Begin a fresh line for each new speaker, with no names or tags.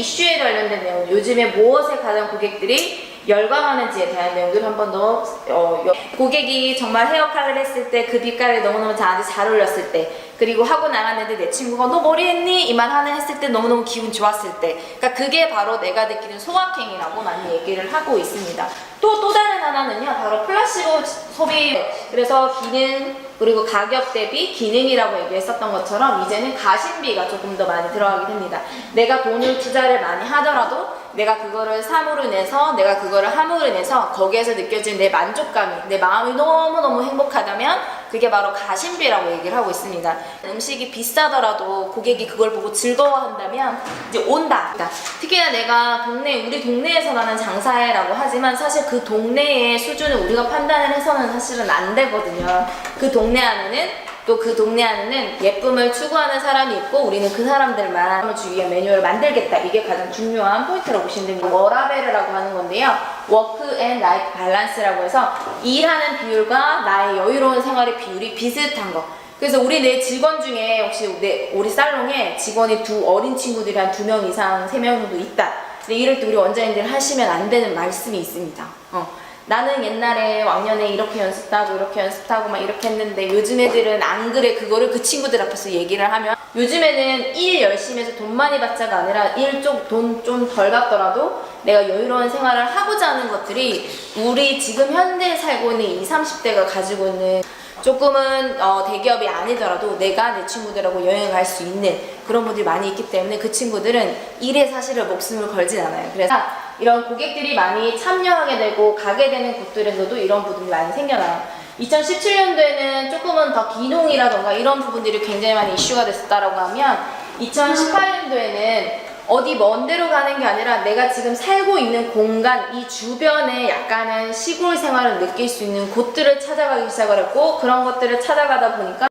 이슈에 관련된 내용, 요즘에 무엇에 가장 고객들이 열광하는지에 대한 내용들 한 번 더 어, 여- 고객이 정말 헤어칼을 했을 때 그 빛깔이 너무너무 나한테 잘 어울렸을 때 그리고 하고 나갔는데 내 친구가 너 머리 했니? 이 말 하나 했을 때 너무너무 기분 좋았을 때. 그러니까 그게 바로 내가 느끼는 소확행이라고 많이 얘기를 하고 있습니다. 또 또 다른 하나는요 소비 그래서 기능 그리고 가격 대비 기능이라고 얘기했었던 것처럼 이제는 가심비가 조금 더 많이 들어가게 됩니다. 내가 돈을 투자를 많이 하더라도 내가 그거를 사물을 내서 내가 그거를 함으로 인해서 거기에서 느껴지는 내 만족감이 내 마음이 너무너무 행복하다면 그게 바로 가심비라고 얘기를 하고 있습니다. 음식이 비싸더라도 고객이 그걸 보고 즐거워한다면 이제 온다. 그러니까 특히나 내가 동네 우리 동네에서 나는 장사해라고 하지만 사실 그 동네의 수준을 우리가 판단을 해서는 사실은 안 되거든요. 그 동네 안에는 또 그 동네 안에는 예쁨을 추구하는 사람이 있고 우리는 그 사람들만 위한 메뉴를 만들겠다. 이게 가장 중요한 포인트라고 보시면 됩니다. 워라벨이라고 하는 건데요. 워크 앤 라이프 밸런스라고 해서 일하는 비율과 나의 여유로운 생활의 비율이 비슷한 거. 그래서 우리 내 직원 중에 혹시 내 우리 살롱에 직원이 두 어린 친구들이 한 두 명 이상 세 명 정도 있다. 근데 이럴 때 우리 원장님들 하시면 안 되는 말씀이 있습니다. 어. 나는 옛날에 왕년에 이렇게 연습하고 이렇게 연습하고 막 이렇게 했는데 요즘 애들은 안 그래 그거를 그 친구들 앞에서 얘기를 하면 요즘에는 일 열심히 해서 돈 많이 받자가 아니라 일 좀 돈 좀 덜 받더라도 내가 여유로운 생활을 하고자 하는 것들이 우리 지금 현대에 살고 있는 20, 30대가 가지고 있는 조금은 어, 대기업이 아니더라도 내가 내 친구들하고 여행을 갈수 있는 그런 분들이 많이 있기 때문에 그 친구들은 일에 사실은 목숨을 걸진 않아요. 그래서 이런 고객들이 많이 참여하게 되고 가게 되는 곳들에서도 이런 부분이 많이 생겨나요. 2017년도에는 조금은 더 기농이라던가 이런 부분들이 굉장히 많이 이슈가 됐었다라고 하면 2018년도에는 어디 먼 데로 가는 게 아니라 내가 지금 살고 있는 공간 이 주변에 약간은 시골 생활을 느낄 수 있는 곳들을 찾아가기 시작을 했고 그런 것들을 찾아가다 보니까